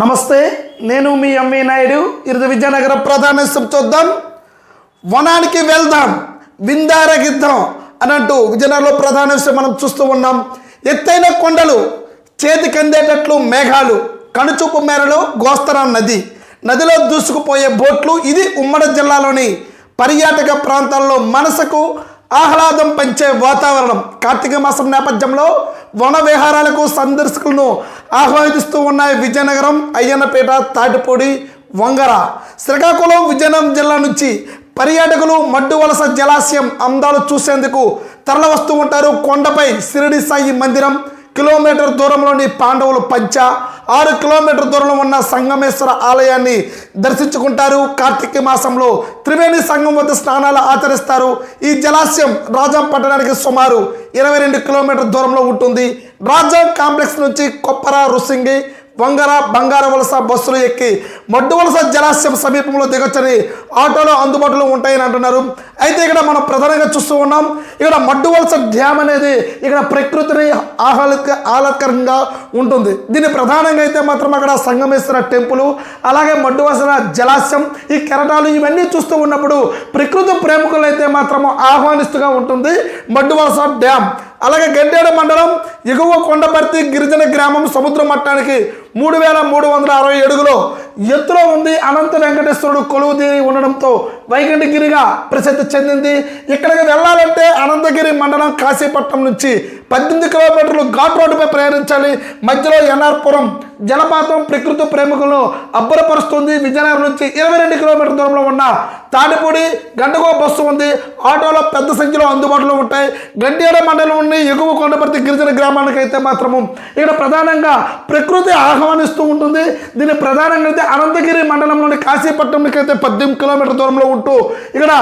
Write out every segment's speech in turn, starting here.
నమస్తే నేను మీ ఎంవి నాయుడు ఇరుద విజయనగరం ప్రధాన చూద్దాం. వనానికి వెళ్దాం విందారగిద్దాం అంటూ విజయనగరంలో ప్రధాన మనం చూస్తూ ఉన్నాం. ఎత్తైన కొండలు చేతికి అందేటట్లు మేఘాలు కనుచూపు మేరలో గోస్తరా నది. నదిలో దూసుకుపోయే బోట్లు ఇది ఉమ్మడి జిల్లాలోని పర్యాటక ప్రాంతాల్లో మనసుకు ఆహ్లాదం పంచే వాతావరణం. కార్తీక మాసం నేపథ్యంలో వన విహారాలకు సందర్శకులను ఆహ్వానిస్తూ ఉన్నాయి విజయనగరం అయ్యన్నపేట తాటిపూడి వంగర. శ్రీకాకుళం విజయనగరం జిల్లా నుంచి పర్యాటకులు మడ్డు వలస జలాశయం అందాలు చూసేందుకు తరలి వస్తూ ఉంటారు కొండపై సిరిడి సాయి మందిరం. కిలోమీటర్ దూరంలోని పాండవులు పంచ ఆరు కిలోమీటర్ దూరంలో ఉన్న సంగమేశ్వర ఆలయాన్ని దర్శించుకుంటారు. కార్తీక మాసంలో త్రివేణి సంగం వద్ద స్నానాలు ఆచరిస్తారు. ఈ జలాశయం రాజాం పట్టణానికి సుమారు ఇరవై రెండు కిలోమీటర్ దూరంలో ఉంటుంది. రాజాం కాంప్లెక్స్ నుంచి కొప్పర రుసింగి వంగర బంగార వలస బస్సులు ఎక్కి మడ్డు వలస జలాశయం సమీపంలో దిగొచ్చని ఆటోలో అందుబాటులో ఉంటాయని అంటున్నారు. అయితే ఇక్కడ మనం ప్రధానంగా చూస్తూ ఉన్నాం ఇక్కడ మడ్డు వలస డ్యామ్ అనేది ఇక్కడ ప్రకృతిని ఆహ్లాద ఆహ్లాదకరంగా ఉంటుంది. దీన్ని ప్రధానంగా అయితే మాత్రం అక్కడ సంగమేశ్వర టెంపుల్ అలాగే మడ్డు వలస జలాశయం ఈ కెరటాలు ఇవన్నీ చూస్తూ ఉన్నప్పుడు ప్రకృతి ప్రేమికులు అయితే మాత్రం ఆహ్వానిస్తూగా ఉంటుంది మడ్డు వలస డ్యామ్. అలాగే గడ్డేడ మండలం ఎగువ కొండపర్తి గిరిజన గ్రామం సముద్ర మట్టానికి మూడు వేల మూడు వందల అరవై అడుగులో ఎత్తులో ఉంది. అనంత వెంకటేశ్వరుడు కొలువు తీరి ఉండడంతో వైకుంఠగిరిగా ప్రసిద్ధి చెందింది. ఇక్కడికి వెళ్ళాలంటే అనంతగిరి మండలం కాశీపట్నం నుంచి పద్దెనిమిది కిలోమీటర్లు ఘాట్ రోడ్డుపై ప్రయాణించాలి. మధ్యలో ఎన్ఆర్పురం జలపాతం ప్రకృతి ప్రేమికులను అబ్బురపరుస్తుంది. విజయనగరం నుంచి ఇరవై రెండు కిలోమీటర్ల దూరంలో ఉన్న తాటిపూడి గంటకో బస్సు ఉంది. ఆటోలో పెద్ద సంఖ్యలో అందుబాటులో ఉంటాయి. గంటేడ మండలం నుండి ఎగువ కొండపర్తి గిరిజన గ్రామానికి అయితే మాత్రము ఇక్కడ ప్రధానంగా ప్రకృతి ఆహ్వానిస్తూ ఉంటుంది. దీని ప్రధానంగా అయితే అనంతగిరి మండలంలోని కాశీపట్నంకి అయితే పద్దెనిమిది కిలోమీటర్ల దూరంలో ఉంటూ ఇక్కడ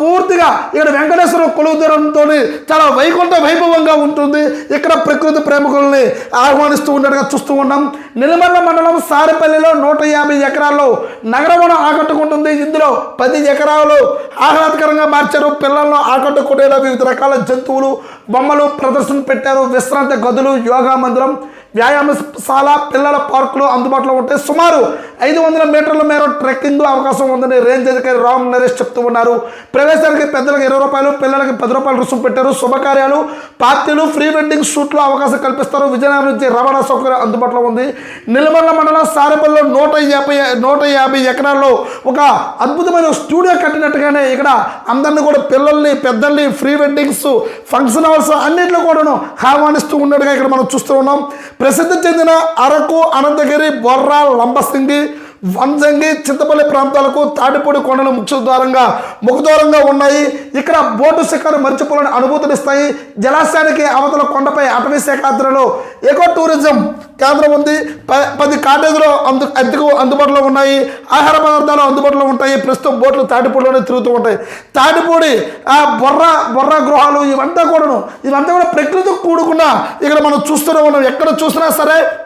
పూర్తిగా ఇక్కడ వెంకటేశ్వర కొలువు దూరంతో చాలా వైకుంఠ వైభవంగా ఉంటుంది. ఇక్కడ ప్రకృతి ప్రేమికుల్ని ఆహ్వానిస్తూ ఉన్నట్టుగా చూస్తూ ఉన్నాం. నిలమర్ల మండలం సారిపల్లిలో నూట యాభై ఎకరాల్లో నగరవనం ఆకట్టుకుంటుంది. ఇందులో పది ఎకరాలు ఆహ్లాదకరంగా మార్చారు. పిల్లలను ఆకట్టుకునేలా వివిధ రకాల జంతువులు బొమ్మలు ప్రదర్శన పెట్టారు. విశ్రాంతి గదులు యోగా మందిరం వ్యాయామశాల పిల్లల పార్కులు అందుబాటులో ఉంటే సుమారు ఐదు వందల మీటర్ల మేర ట్రెక్కింగ్ అవకాశం ఉందని రేంజ్ అధికారి రామ్ నరేష్ చెప్తూ ఉన్నారు. ప్రవేశానికి పెద్దలకు ఇరవై రూపాయలు పిల్లలకి పది రూపాయలు రుసుము పెట్టారు. శుభకార్యాలు. పార్టీలు ప్రీ వెడ్డింగ్ షూట్లో అవకాశం కల్పిస్తారు. విజయనగరం నుంచి రవాణా సౌకర్యం అందుబాటులో ఉంది. నిలమల్ల మండలం సారెపల్లిలో నూట యాభై నూట యాభై ఎకరాల్లో ఒక అద్భుతమైన స్టూడియో కట్టినట్టుగానే ఇక్కడ అందరిని కూడా పిల్లల్ని పెద్దల్ని ఫ్రీ వెడ్డింగ్స్ ఫంక్షన్ హాల్స్ అన్నింటిలో కూడాను ఆహ్వానిస్తూ ఉన్నట్టుగా ఇక్కడ మనం చూస్తూ ఉన్నాం. ప్రసిద్ధి చెందిన అరకు అనంతగిరి బొర్రా లంబసింగి వంజంగి చింతపల్లి ప్రాంతాలకు తాటిపూడి కొండలు ముఖ్య ద్వారంగా ముఖద్వారంగా ఉన్నాయి. ఇక్కడ బోటు శిఖరం మర్చిపోలేని అనుభూతినిస్తాయి జలాశయానికి అవతల కొండపై అటవీ శాఖ ఆధ్వర్యంలో ఎకో టూరిజం కేంద్రం ఉంది. ప- పది కాటేజీలు అందు అద్దెకు అందుబాటులో ఉన్నాయి. ఆహార పదార్థాలు అందుబాటులో ఉంటాయి. ప్రస్తుతం బోట్లు తాటిపూడిలోనే తిరుగుతూ ఉంటాయి. తాటిపూడి ఆ బొర్ర బొర్ర గృహాలు ఇవంతా కూడాను ఇవంతా కూడా ప్రకృతికి కూడుకున్న ఇక్కడ మనం చూస్తూనే ఉన్నాం. ఎక్కడ చూసినా సరే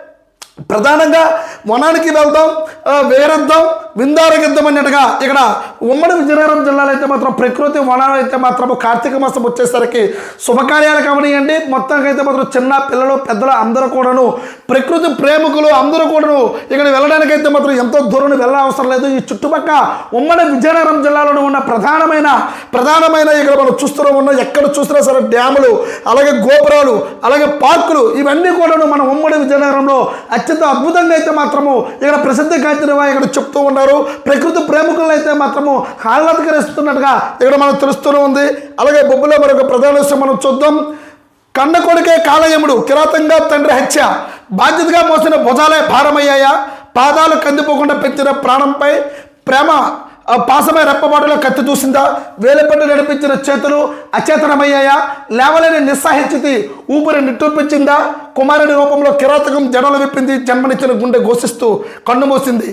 ప్రధానంగా వనానికి వెళ్దాం ఆ, వేరెద్దాం విందారగిద్దాం అన్నట్టుగా ఇక్కడ ఉమ్మడి విజయనగరం జిల్లాలో అయితే మాత్రం ప్రకృతి వనాలు అయితే మాత్రం కార్తీక మాసం వచ్చేసరికి శుభకార్యాలు కావనియండి మొత్తానికి అయితే మాత్రం చిన్న పిల్లలు పెద్దలు అందరూ కూడాను ప్రకృతి ప్రేమికులు అందరూ కూడాను ఇక్కడ వెళ్ళడానికి అయితే మాత్రం ఎంతో దూరం వెళ్ళ అవసరం లేదు. ఈ చుట్టుపక్క ఉమ్మడి విజయనగరం జిల్లాలో ఉన్న ప్రధానమైన ప్రధానమైన ఇక్కడ మనం చూస్తూనే ఉన్న ఎక్కడ చూసినా సరే డ్యాములు అలాగే గోపురాలు అలాగే పార్కులు ఇవన్నీ కూడాను మన ఉమ్మడి విజయనగరంలో అత్యంత అద్భుతంగా అయితే మాత్రము ఇక్కడ ప్రసిద్ధి గాంచినవా ఇక్కడ చెప్తూ ఉన్నారు. ప్రకృతి ప్రేమికులు అయితే మాత్రము ఆహ్లాదకరిస్తున్నట్టుగా ఇక్కడ మనకు తెలుస్తూనే ఉంది. అలాగే బొబ్బులో మరొక ప్రధాన విషయం మనం చూద్దాం. కన్న కొడుకే కాలయముడు కిరాతంగా తండ్రి హత్య. బాధ్యతగా మోసిన భుజాలే భారమయ్యాయా? పాదాలు కందిపోకుండా పెంచిన ప్రాణంపై ప్రేమ పాసమై రెప్పబాటులో కత్తి చూసిందా వేలపట్టు నడిపించిన చేతులు అచేతనమయ్యాయా? లేవలేని నిస్సాహించితి ఊపిరి నిట్టూర్పించిందా? కుమారుడి రూపంలో కిరాతకం జడలు విప్పింది జన్మనిచ్చిన గుండె ఘోషిస్తూ కన్నుమూసింది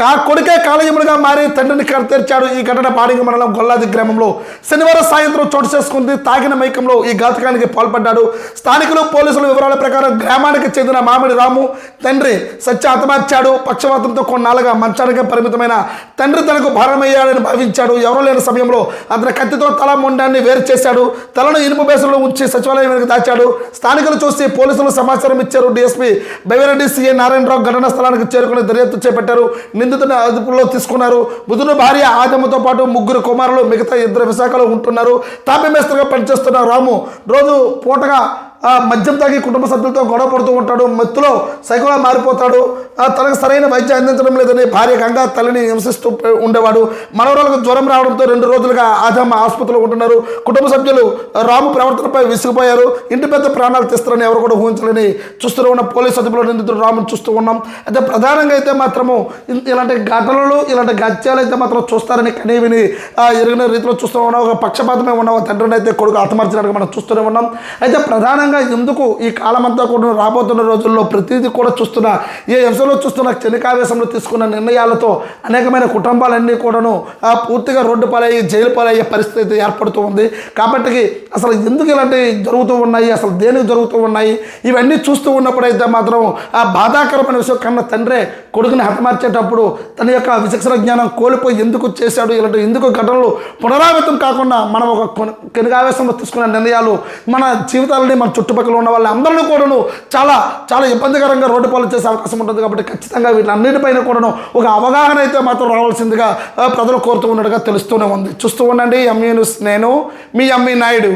కా కొడుకే కాలయములుగా మారి తండ్రిని కర తెరిచాడు. ఈ ఘటన పాడింగ మండలం గొల్లాది గ్రామంలో శనివారం సాయంత్రం చోటు చేసుకుంది. తాగిన మైకంలో ఈ ఘాతకానికి పాల్పడ్డాడు. స్థానికులు పోలీసుల వివరాల ప్రకారం గ్రామానికి చెందిన మామిడి రాము తండ్రి సత్య ఆత్మహత్యాడు. పక్షవాతంతో కొన్నాళ్ళుగా మంచానికి పరిమితమైన తండ్రి తనకు భారమయ్యాడని భావించాడు. ఎవరూ లేని సమయంలో అతని కత్తితో తల ముండాన్ని వేరు చేశాడు. తలను ఇనుపు బేసులో ఉంచి సచివాలయం వెనుక దాచాడు. స్థానికులు చూసి పోలీసులు సమాచారం ఇచ్చారు. డీఎస్పీ బైవరెడ్డి సీఎ నారాయణరావు ఘటనా స్థలానికి చేరుకుని దర్యాప్తు చేపట్టారు. నిందితుని అదుపులో తీసుకున్నారు. బుధుని భార్య ఆదమ్మతో పాటు ముగ్గురు కుమారులు మిగతా ఇద్దరు విశాఖలో ఉంటున్నారు. తాపి మేస్త్రిగా పనిచేస్తున్న రాము. రోజు పూటగా మద్యం తాగి కుటుంబ సభ్యులతో గొడవ పడుతూ ఉంటాడు. మత్తులో సైకోలా మారిపోతాడు. తనకు సరైన వైద్యం అందించడం లేదని భార్య గంగా తల్లిని హింసిస్తూ ఉండేవాడు. మనవరాలకు జ్వరం రావడంతో రెండు రోజులుగా ఆదమ్మ ఆసుపత్రిలో ఉంటున్నారు. కుటుంబ సభ్యులు రాము ప్రవర్తనపై విసిగిపోయారు. ఇంటి పెద్ద ప్రాణాలు తీస్తారని ఎవరు కూడా ఊహించలేని చూస్తూ ఉన్న పోలీసు అదుపులో నిందితుడు రామును చూస్తూ ఉన్నాం. అయితే ప్రధానంగా అయితే మాత్రము ఇలాంటి ఘటనలు ఇలాంటి గత్యాలు అయితే మాత్రం చూస్తారని కనీవిని ఎరిగిన రీతిలో చూస్తూ ఉన్నాం. ఒక పక్షపాతమే ఉన్న. తండ్రిని అయితే కొడుకు ఆత్మహత్యనట్టుగా మనం చూస్తూనే ఉన్నాం. అయితే ప్రధానంగా ఎందుకు ఈ కాలమంతా కూడా రాబోతున్న రోజుల్లో ప్రతిదీ కూడా చూస్తున్న ఏ అంశంలో చూస్తున్న చెనికావేశంలో తీసుకున్న నిర్ణయాలతో అనేకమైన కుటుంబాలన్నీ కూడాను ఆ, పూర్తిగా రోడ్డు పాలయ్యి జైలు పాలయ్యే పరిస్థితి ఏర్పడుతూ ఉంది. కాబట్టి అసలు ఎందుకు ఇలాంటివి జరుగుతూ ఉన్నాయి అసలు దేనికి జరుగుతూ ఉన్నాయి? ఇవన్నీ చూస్తూ ఉన్నప్పుడైతే మాత్రం ఆ బాధాకరమైన విషయం కన్నా తండ్రే కొడుకుని హతమార్చేటప్పుడు తన యొక్క విచక్షణ జ్ఞానం కోల్పోయి ఎందుకు చేశాడు ఇలాంటి ఎందుకు ఘటనలు పునరావృతం కాకుండా మనం ఒక కొన- తీసుకున్న నిర్ణయాలు మన జీవితాలని మనం చుట్టుపక్కల ఉన్న వాళ్ళందరినీ కూడాను చాలా చాలా ఇబ్బందికరంగా రోడ్డు పాలు చేసే అవకాశం ఉంటుంది కాబట్టి ఖచ్చితంగా వీటన్నిటిపైన కూడాను ఒక అవగాహన అయితే మాత్రం రావాల్సిందిగా ప్రజలు కోరుతూ ఉన్నట్టుగా తెలుస్తూనే ఉంది. చూస్తూ ఉండండి ఎంఈ న్యూస్ నేను మీ ఎంఈ నాయుడు